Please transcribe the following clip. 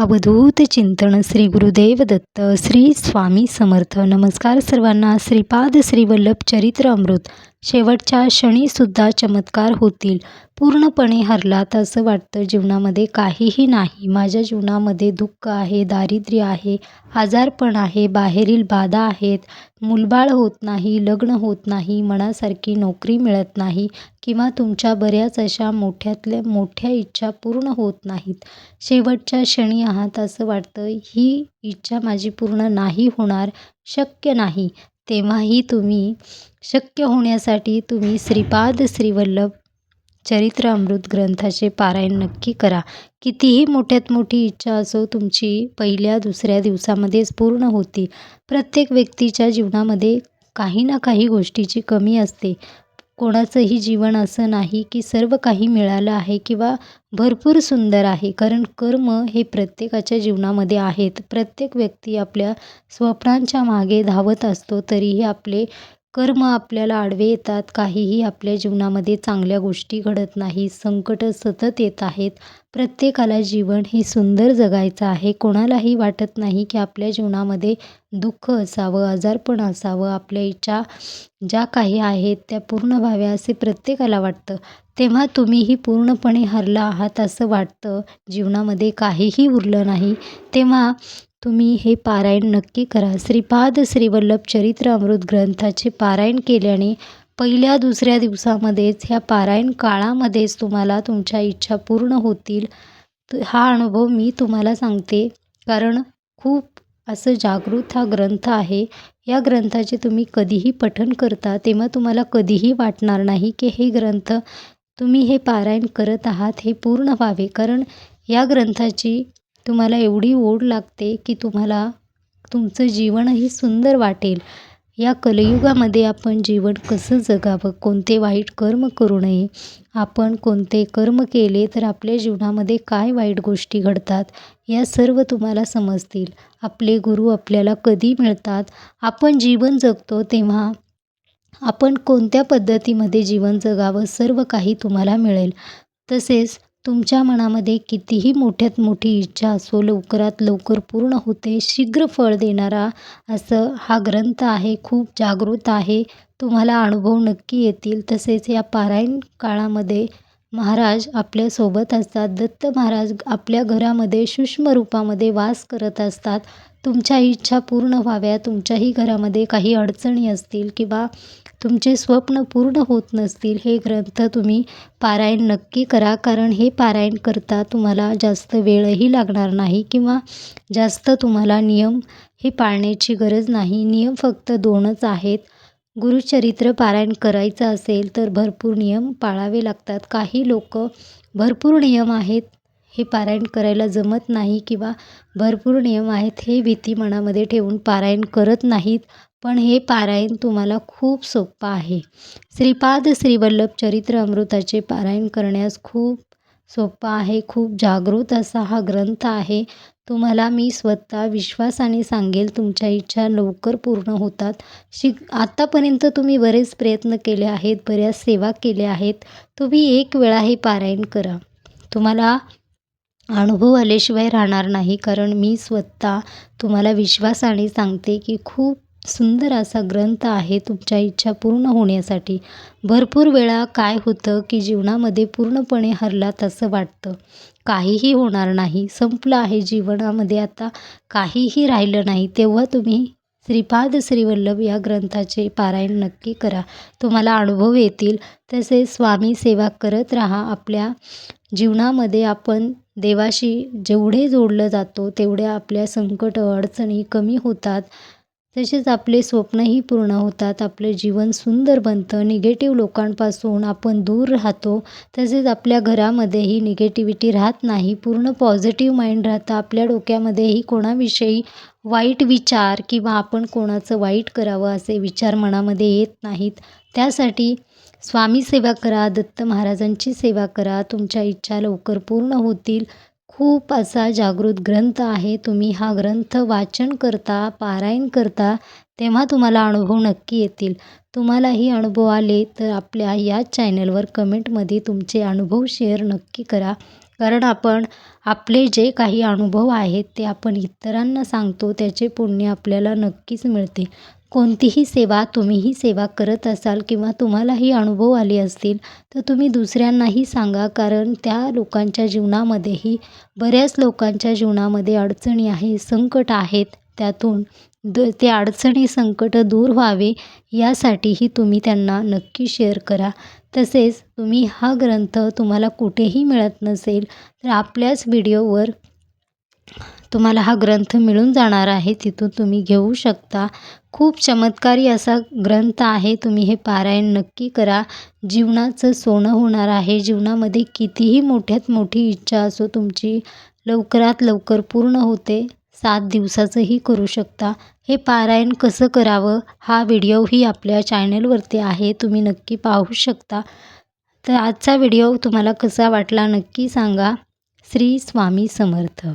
अवधूत चिंतन श्री गुरुदेव दत्त श्री स्वामी समर्थ. नमस्कार सर्वांना. श्रीपाद श्री वल्लभ चरित्र अमृत. शेवटच्या क्षणीसुद्धा चमत्कार होतील. पूर्णपणे हरलात असं वाटतं जीवनामध्ये काहीही नाही. माझ्या जीवनामध्ये दुःख आहे दारिद्र्य आहे आजारपण आहे बाहेरील बाधा आहेत. मुलबाळ होत नाही लग्न होत नाही मनासारखी नोकरी मिळत नाही किंवा तुमच्या बऱ्याच अशा मोठ्यातल्या मोठ्या इच्छा पूर्ण होत नाहीत. शेवटच्या क्षणी आहात असं वाटतं ही इच्छा माझी पूर्ण नाही होणार शक्य नाही. तेव्हाही तुम्ही शक्य होण्यासाठी तुम्ही श्रीपाद श्रीवल्लभ चरित्र अमृत ग्रंथाचे पारायण नक्की करा. कितीही मोठ्यात मोठी इच्छा असो तुमची पहिल्या दुसऱ्या दिवसामध्येच पूर्ण होती. प्रत्येक व्यक्तीच्या जीवनामध्ये काही ना काही गोष्टीची कमी असते. कोणाचंही जीवन असं नाही की सर्व काही मिळालं आहे किंवा भरपूर सुंदर आहे. कारण कर्म हे प्रत्येकाच्या जीवनामध्ये आहेत. प्रत्येक व्यक्ती आपल्या स्वप्नांच्या मागे धावत असतो तरीही आपले कर्म आपल्याला आडवे येतात. काहीही आपल्या जीवनामध्ये चांगल्या गोष्टी घडत नाही. संकट सतत येत आहेत. प्रत्येकाला जीवन हे सुंदर जगायचं आहे. कोणालाही वाटत नाही की आपल्या जीवनामध्ये दुःख असावं आजारपण असावं. आपल्या इच्छा ज्या काही आहेत त्या पूर्ण व्हाव्या असे प्रत्येकाला वाटतं. तेव्हा तुम्हीही पूर्णपणे हरला आहात असं वाटतं. जीवनामध्ये काहीही उरलं नाही. तेव्हा तुम्ही हे पारायण नक्की करा. श्रीपाद श्रीवल्लभ चरित्र अमृत ग्रंथाचे पारायण केल्याने पहिल्या दुसऱ्या दिवसामध्येच ह्या पारायण काळामध्येच तुम्हाला तुमच्या इच्छा पूर्ण होतील. हा अनुभव मी तुम्हाला सांगते. कारण खूप असं जागृत हा ग्रंथ आहे. या ग्रंथाचे तुम्ही कधीही पठण करता तेव्हा तुम्हाला कधीही वाटणार नाही की हे ग्रंथ तुम्ही हे पारायण करत आहात हे पूर्ण व्हावे. कारण या ग्रंथाची तुम्हाला एवढी ओढ लागते की तुम्हाला तुमचं जीवनही सुंदर वाटेल. या कलियुगामध्ये आपण जीवन कसं जगावं? कोणते वाईट कर्म करू नये? आपण कोणते कर्म केले तर आपल्या जीवनामध्ये काय वाईट गोष्टी घडतात? या सर्व तुम्हाला समजतील. आपले गुरु आपल्याला कधी मिळतात? आपण जीवन जगतो तेव्हा आपण कोणत्या पद्धतीमध्ये जीवन जगावं? सर्व काही तुम्हाला मिळेल. तसेच तुमच्या मनामध्ये कितीही मोठ्यात मोठी इच्छा असो लवकरात लवकर पूर्ण होते शीघ्र फळ देणारा असं हा ग्रंथ आहे खूप जागृत आहे. तुम्हाला अनुभव नक्की येतील. तसेच या पारायण काळामध्ये महाराज आपल्यासोबत असतात. दत्त महाराज आपल्या घरामध्ये सूक्ष्म रूपामध्ये वास करत असतात. तुमच्या इच्छा पूर्ण व्हाव्या. तुमच्याही घरामध्ये काही अडचणी असतील किंवा तुमचे स्वप्न पूर्ण होत नसतील हे ग्रंथ तुम्ही पारायण नक्की करा. कारण हे पारायण करता तुम्हाला जास्त वेळही लागणार नाही किंवा जास्त तुम्हाला नियम हे पाळण्याची गरज नाही. नियम फक्त दोनच आहेत. गुरुचरित्र पारायण करायचं असेल तर भरपूर नियम पाळावे लागतात. काही लोक भरपूर नियम आहेत हे पारायण करायला जमत नाही किंवा भरपूर नियम आहेत हे भीती मनामध्ये ठेवून पारायण करत नाहीत. पण हे पारायण तुम्हाला खूप सोपं आहे. श्रीपाद श्रीवल्लभ चरित्र अमृताचे पारायण करण्यास खूप सोपं आहे. खूप जागृत असा हा ग्रंथ आहे. तुम्हाला मी स्वतः विश्वासाने सांगेल तुमच्या इच्छा लवकर पूर्ण होतात. शिक आत्तापर्यंत तुम्ही बरेच प्रयत्न केले आहेत बऱ्याच सेवा केल्या आहेत. तुम्ही एक वेळा हे पारायण करा. तुम्हाला अनुभव आल्याशिवाय राहणार नाही कारण मी स्वतः तुम्हाला विश्वासाने सांगते की खूप सुंदर असा ग्रंथ आहे तुमच्या इच्छा पूर्ण होण्यासाठी. भरपूर वेळा काय होतं की जीवनामध्ये पूर्णपणे हरलात असं वाटतं. काहीही होणार नाही. संपलं आहे जीवनामध्ये. आता काहीही राहिलं नाही. तेव्हा तुम्ही श्रीपाद श्रीवल्लभ या ग्रंथाचे पारायण नक्की करा. तुम्हाला अनुभव येतील. तसेच स्वामी सेवा करत राहा. आपल्या जीवनामध्ये आपण देवाशी जेवढे जोडलं जातो तेवढ्या आपल्या संकट अडचणी कमी होतात. तसेच आपले स्वप्नही पूर्ण होतात आपले जीवन सुंदर बनतं निगेटिव्ह लोकांपासून आपण दूर राहतो तसेच आपल्या घरामध्येही निगेटिव्हिटी राहत नाही. पूर्ण पॉझिटिव्ह माइंड राहतं. आपल्या डोक्यामध्येही कोणाविषयी वाईट विचार किंवा आपण कोणाचं वाईट करावं असे विचार मनामध्ये येत नाहीत. त्यासाठी स्वामी सेवा करा दत्त महाराजांची सेवा करा. तुमच्या इच्छा लवकर पूर्ण होतील. खूप असा जागृत ग्रंथ आहे. तुम्ही हा ग्रंथ वाचन करता पारायण करता तेव्हा तुम्हाला अनुभव नक्की येतील. तुम्हालाही अनुभव आले तर आपल्या या चॅनलवर कमेंटमध्ये तुमचे अनुभव शेअर नक्की करा. कारण आपण आपले जे काही अनुभव आहेत ते आपण इतरांना सांगतो त्याचे पुण्य आपल्याला नक्कीच मिळते. कोणतीही सेवा तुम्हीही सेवा करत असाल किंवा तुम्हालाही अनुभव आले असतील तर तुम्ही दुसऱ्यांनाही सांगा. कारण त्या लोकांच्या जीवनामध्येही बऱ्याच लोकांच्या जीवनामध्ये अडचणी आहे संकट आहेत. त्यातून द ते अडचणी संकट दूर व्हावे यासाठीही तुम्ही त्यांना नक्की शेअर करा. तसेच तुम्ही हा ग्रंथ तुम्हाला कुठेही मिळत नसेल तर आपल्याच व्हिडिओवर तुम्हाला हा ग्रंथ मिळून जाणार आहे तिथून तुम्ही घेऊ शकता. खूप चमत्कारी असा ग्रंथ आहे तुम्ही हे पारायण नक्की करा. जीवनाचं सोनं होणार आहे. जीवनामध्ये कितीही मोठ्यात मोठी इच्छा असो तुमची लवकरात लवकर पूर्ण होते. सात दिवसाचंही करू शकता. हे पारायण कसं करावं हा व्हिडिओही आपल्या चॅनलवरती आहे तुम्ही नक्की पाहू शकता. तर आजचा व्हिडिओ तुम्हाला कसा वाटला नक्की सांगा. श्री स्वामी समर्थ.